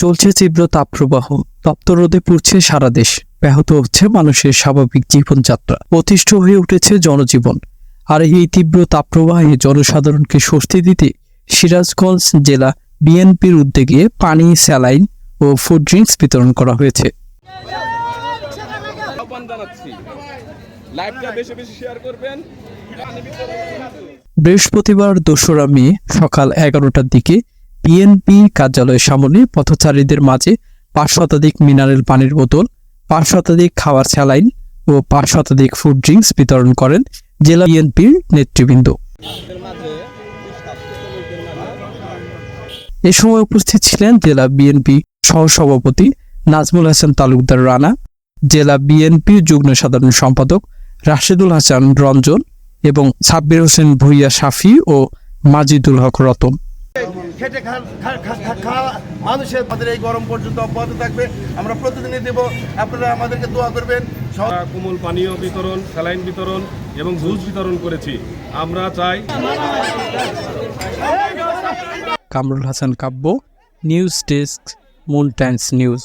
চলছে তীব্র তাপপ্রবাহ। তপ্ত রোদে পুড়ছে সারা দেশ। ব্যাহত হচ্ছে মানুষের স্বাভাবিক জীবনযাত্রা। অতিষ্ঠ হয়ে উঠেছে জনজীবন। আর এই তীব্র তাপপ্রবাহে জনসাধারণকে স্বস্তি দিতে সিরাজগঞ্জ জেলা বিএনপির উদ্যোগে পানি স্যালাইন ও ফুড ড্রিঙ্কস বিতরণ করা হয়েছে। বৃহস্পতিবার দোসরা মে সকাল এগারোটার দিকে বিএনপি কার্যালয়ের সামনে পথচারীদের মাঝে পাঁচ শতাধিক মিনারেল পানির বোতল, পাঁচ শতাধিক খাওয়ার স্যালাইন ও পাঁচ শতাধিক ফুড ড্রিঙ্কস বিতরণ করেন জেলা বিএনপির নেতৃবৃন্দ। এ সময় উপস্থিত ছিলেন জেলা বিএনপি সহসভাপতি নাজমুল হাসান তালুকদার রানা, জেলা বিএনপি যুগ্ম সাধারণ সম্পাদক রাশেদুল হাসান রঞ্জন এবং সাব্বির হোসেন ভুইয়া শাফি ও মাজিদুল হক রতন। খেটে খা- খা- খা- খা- খাওয়া মানুষের আমাদের এই গরম পর্যন্ত অব্যাহত থাকবে। আমরা প্রতিদিনই দেব। আপনারা আমাদেরকে দোয়া করবেন। কোমল পানীয় বিতরণ স্যালাইন বিতরণ এবং জুস বিতরণ করেছি। আমরা চাই Kamrul Hasan Kabya news desk moon times news.